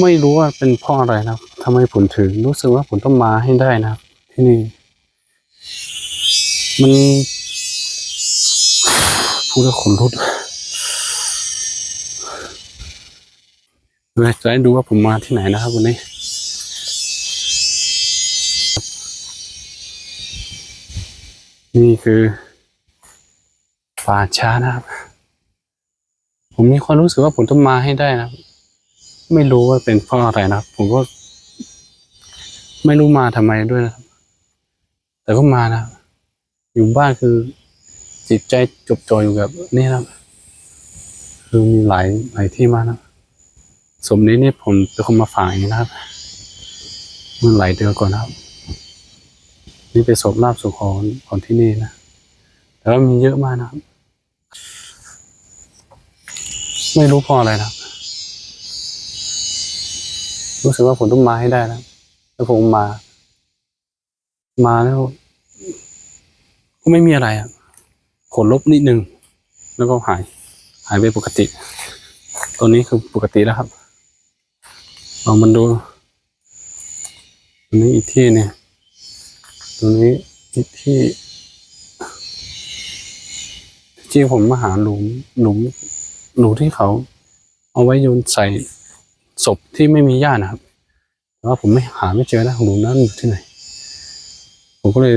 ไม่รู้ว่าเป็นเพราะอะไรนะครับทำไมผมถึงรู้สึกว่าผมต้องมาให้ได้นะครับ ที่นี่ มันพูดแล้วขนลุกเลยจะให้ดูว่าผมมาที่ไหนนะครับวันนี้นี่คือป่าช้านะครับ ผมมีความรู้สึกว่าผมต้องมาให้ได้นะครับ ไม่รู้ว่าเป็นเพราะอะไรนะผมก็ ไม่รู้มาทำไมด้วยนะครับ แต่ก็มานะอยู่บ้านคือ จิตใจจบจ่ออยู่กับนี่นะคือมีหลายหลายที่มากนะสมนี้นี่ผมเป็นคนมาฝากนะครับเมื่อหลายเดือนก่อนนะครับ นี่เป็นศพลาบสุขของของที่นี่นะแต่ว่ามีเยอะมากนะครับ ไม่รู้พราะอะไรนะครับ รู้สึกว่าผมต้องมาให้ได้นะแล้วผมมา มาแล้วก็ไม่มีอะไรอะขนลบนิดนึง แล้วก็หาย หายไปปกติตอนนี้คือปกติแล้วครับลองมันดูตรงนี้อีกที่เนี่ยตรงนี้อีกที่ที่ผมมาหาหลุมหลุมหลุมที่เขา เอาไว้โยนใส่ ศพที่ไม่มีญาตินะครับแต่ว่าผมไม่หาไม่เจอนะหลุมนั้นอยู่ที่ไหน ผมก็เลย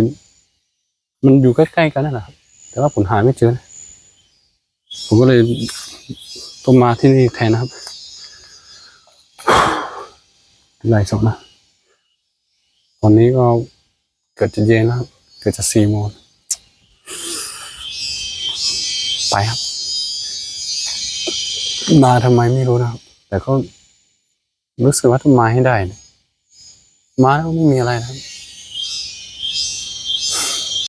มันอยู่ใกล้ๆกันนั่นแหละครับ แต่ว่าผมหาไม่เจอนะผมก็เลยต้องมาที่นี่แทนนะครับไหลสองนะตอนนี้ก็เกิดจะเย็นแล้วครับเกิดจะสี่โมงไปครับ มาทำไมไม่รู้นะครับ แต่ก็ รู้สึกว่าต้องมาให้ได้นะมาแล้วไม่มีอะไรนะครับ